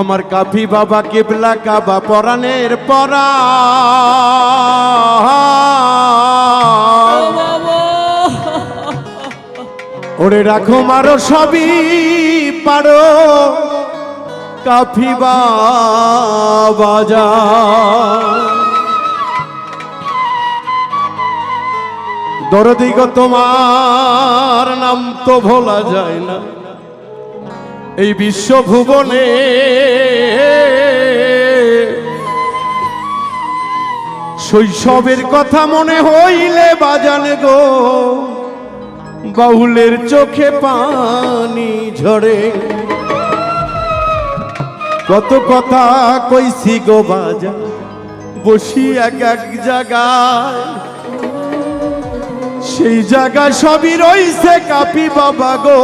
আমার কাফি বাবা কেবলা কাবা পরাণের পরা। ওরে রাখো মারো সবই পারো। কাফি বাজা দরদিগ তোমার নাম তো ভোলা যায় না। এই বিশ্বভুবনে। শৈশবের কথা মনে হইলে বাজান গো, বাউলের চোখে পানি ঝরে। কত কথা কইছি গো বাজা বসি এক এক জায়গায়। সেই জায়গা সবই রইছে কাপি বাবা গো।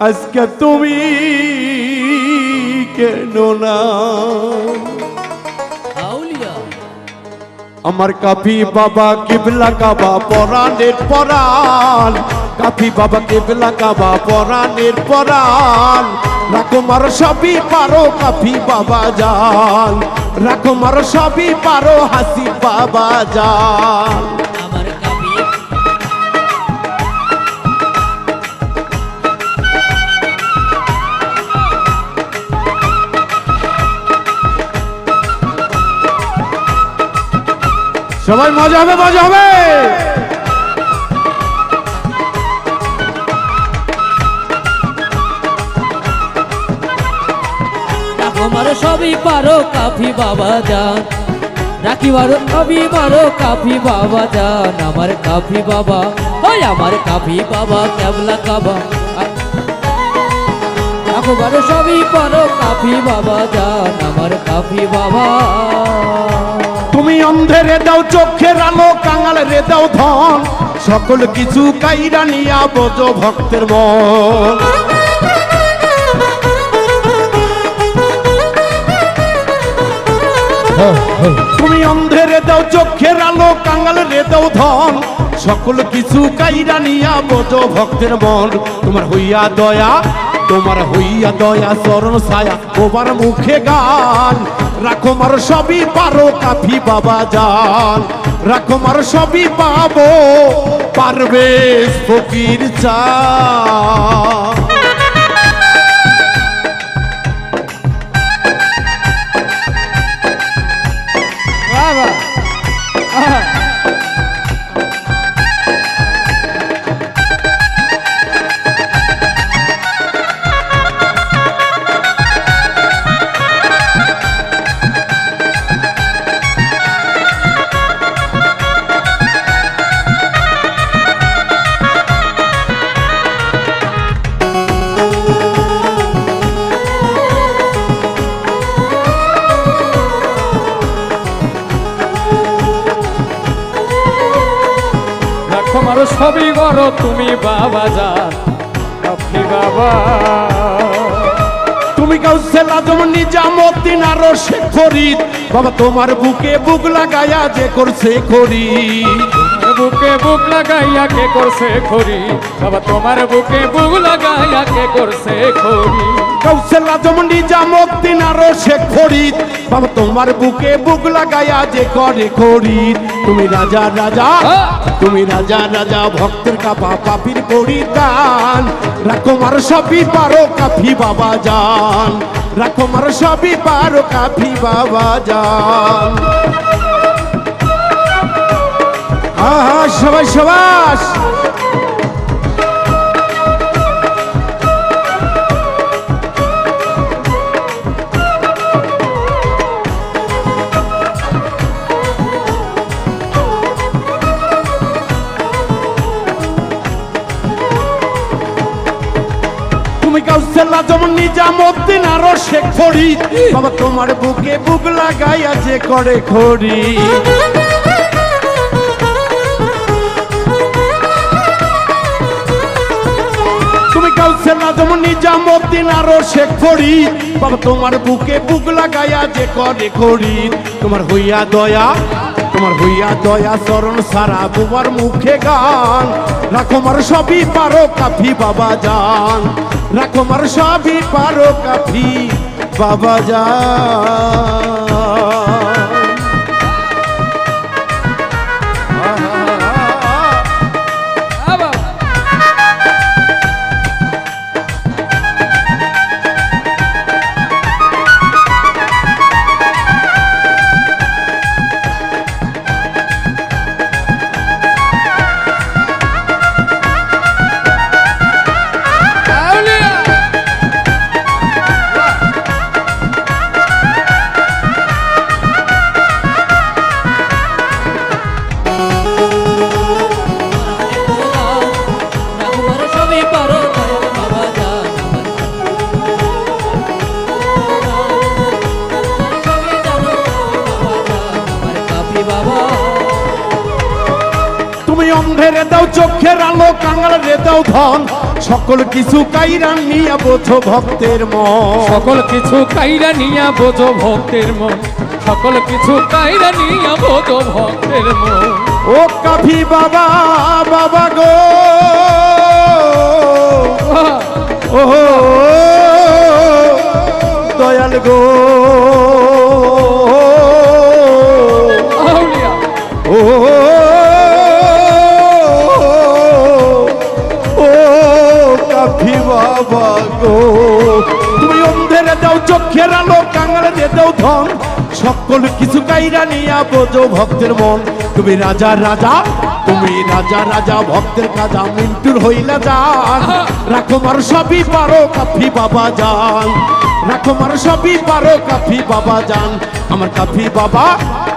আজকে তুমি কেন না? আমার কাফি বাবা কিবলা কাবা পরাণের পরাণ। কাফি বাবা কিবলা কাবা পরাণের পরাণ। রাখো মার সবই পারো কাফি বাবা জান। রাখো মার সবই পারো হাসি বাবা জান। সবাই মজা হবে মজা হবে। রাখো মারো সবই পারো কাফি বাবা যান মারো সবই মারো কাফি বাবা যান আমার কাফি বাবা, ওই আমার কাফি বাবা কেবলা কাবা। রাখো মারো সবই পারো কাফি বাবা যান আমার কাফি বাবা। তুমি অন্ধেরে দাও চোখের আলো কাঙাল রে দাও ধন। সকল কিছু কাইরা নিয়া বোঝ ভক্তের মন। তুমি অন্ধেরে দাও চোখের আলো কাঙাল রে দাও ধন। সকল কিছু কাইরা নিয়া বোঝ ভক্তের মন। তোমার হইয়া দয়া তোমার হইয়া দয়া, চরণ ছায়া তোমার মুখে গান। রাখো মার সবই পারো কাফি বাবা যান রাখো মার সবই পাবো পারবে ফকির চা দেখো মারো সবই বড় তুমি বাবা যান আপনি বাবা। তুমি কাউসে লাজম নিজামুদ্দিন আরও শেখ ফরিদ বাবা তোমার বুকে বুক লাগায়া যে করছে করি বুকে বুক লাগাইয়া কে করছে খড়ি বাবা তোমার বুকে বুক লাগাইয়া কে করছে খড়ি কাউসেল আজম নিজামুদ্দিন আরও শেখ ফরিদ বাবা তোমার বুকে বুক লাগায়া যে করে খরিদ তুমি রাজা রাজা তুমি রাজা রাজা ভক্তের কাপা পাপির পরিদান রাখো মার সবই পারো কাফি বাবা জান। রাখো মার সবই পারো কাফি বাবা জান। আহা সবাই সবাস। কাউসেলা যেমন নিজামুদ্দিন আরও শেখ ফরিদ বাবা তোমার বুকে বুক লাগাইয়া যে করে খড়ি তুমি কাউসেলা যেমন নিজামুদ্দিন আরও শেখ ফরিদ বাবা তোমার বুকে বুক লাগাইয়া যে করে খড়ি তোমার হইয়া দয়া তোমার হইয়া দয়া চরণ সারা বুবার মুখে গান। রাখমার সবই পারো কাফি বাবা যান রাখমার সবই পারো কাফি বাবা যান চোখের আলো কাঙাল রে দাও ধন। সকল কিছু কাইরা নিয়া বোঝো ভক্তের মন। সকল কিছু কাইরা নিয়া বোঝো ভক্তের মন। সকল কিছু কাইরা নিয়া বোঝো ভক্তের মন। ও কাফি বাবা বাবা গো। ও দয়াল গো। বাবা গো তুমি অন্ধের দাও, চোখের আলো কাঙাল দিয়ে দাও ধন। সকল কিছু কাইরা নিয়া বোঝো ভক্তের মন। তুমি রাজা রাজা, তুমি রাজা রাজা, ভক্তের কাজা, মিন্টুর হইলা যান। রাখো মার সবই পারো কাফি বাবা যান। রাখো মার সবই পারো কাফি বাবা যান। আমার কাফি বাবা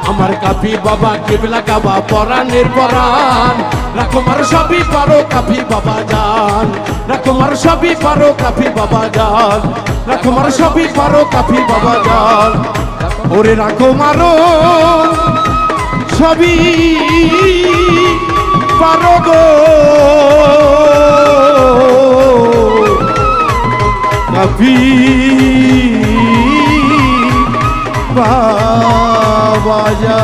আমার কাফি বাবা কেবলা কাবা পরাণের পরাণ রাখো মার সবই পারো কাফি বাবা যান রাখো মার সবই পারো কাফি বাবা যান রাখো মার সবই পারো কাফি বাবা যান ওরে রাখো মারো সবই পারো গো। কাফি বাবা বাজা